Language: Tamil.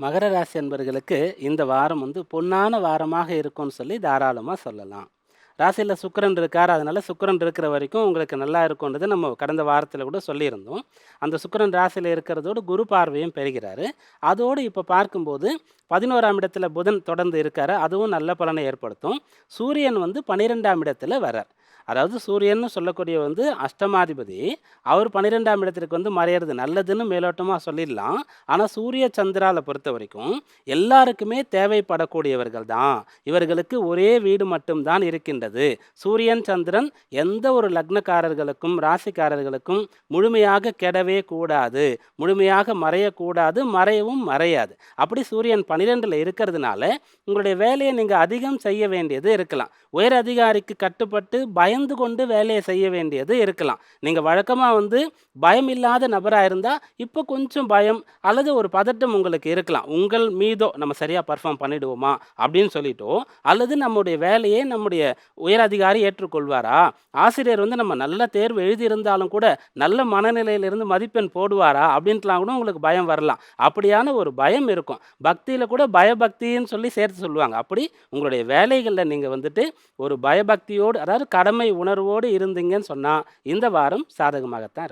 மகர ராசி அன்பர்களுக்கு இந்த வாரம் வந்து பொன்னான வாரமாக இருக்கும்னு சொல்லி தாராளமாக சொல்லலாம். ராசியில் சுக்கரன் இருக்கார். அதனால் சுக்கரன் இருக்கிற வரைக்கும் உங்களுக்கு நல்லா இருக்கும்ன்றது நம்ம கடந்த வாரத்தில் கூட சொல்லியிருந்தோம். அந்த சுக்கரன் ராசியில் இருக்கிறதோடு குரு பார்வையும் பெறுகிறாரு. அதோடு இப்போ பார்க்கும்போது பதினோராம் இடத்துல புதன் தொடர்ந்து இருக்கார். அதுவும் நல்ல பலனை ஏற்படுத்தும். சூரியன் வந்து பன்னிரெண்டாம் இடத்துல வரார் அதாவது சூரியன்னு சொல்லக்கூடிய வந்து அஷ்டமாதிபதி அவர் பன்னிரெண்டாம் இடத்திற்கு வந்து மறையிறது நல்லதுன்னு மேலோட்டமாக சொல்லிடலாம். ஆனால் சூரிய சந்திராவில் பொறுத்த வரைக்கும் எல்லாருக்குமே தேவைப்படக்கூடியவர்கள் தான். இவர்களுக்கு ஒரே வீடு மட்டும்தான் இருக்கின்றது. சூரியன் சந்திரன் எந்த ஒரு லக்னக்காரர்களுக்கும் ராசிக்காரர்களுக்கும் முழுமையாக கெடவே கூடாது. முழுமையாக மறையக்கூடாது மறையவும் மறையாது. அப்படி சூரியன் பன்னிரெண்டில் இருக்கிறதுனால உங்களுடைய வேலையை நீங்கள் அதிகம் செய்ய வேண்டியது இருக்கலாம். உயர் அதிகாரிக்கு கட்டுப்பட்டு பயந்து கொண்டு வேலையை செய்ய வேண்டியது இருக்கலாம். நீங்கள் வழக்கமாக வந்து பயம் இல்லாத நபராக இருந்தால் இப்போ கொஞ்சம் பயம் அல்லது ஒரு பதட்டம் உங்களுக்கு இருக்கலாம். உங்கள் மீதோ நம்ம சரியாக பர்ஃபார்ம் பண்ணிடுவோமா அப்படின்னு சொல்லிட்டோ அல்லது நம்முடைய வேலையை நம்முடைய உயர் அதிகாரி ஏற்றுக்கொள்வாரா? ஆசிரியர் வந்து நம்ம நல்ல தேர்வு எழுதியிருந்தாலும் கூட நல்ல மனநிலையிலிருந்து மதிப்பெண் போடுவாரா? அப்படின்ட்டுலாம் கூட உங்களுக்கு பயம் வரலாம். அப்படியான ஒரு பயம் இருக்கும். பக்தியில் கூட பயபக்தின்னு சொல்லி சேர்த்து சொல்லுவாங்க. அப்படி உங்களுடைய வேலைகளில் நீங்கள் வந்துட்டு ஒரு பயபக்தியோடு அதாவது கடமை உணர்வோடு இருந்தீங்கன்னு சொன்னால் இந்த வாரம் சாதகமாகத்தான் இருக்கும்.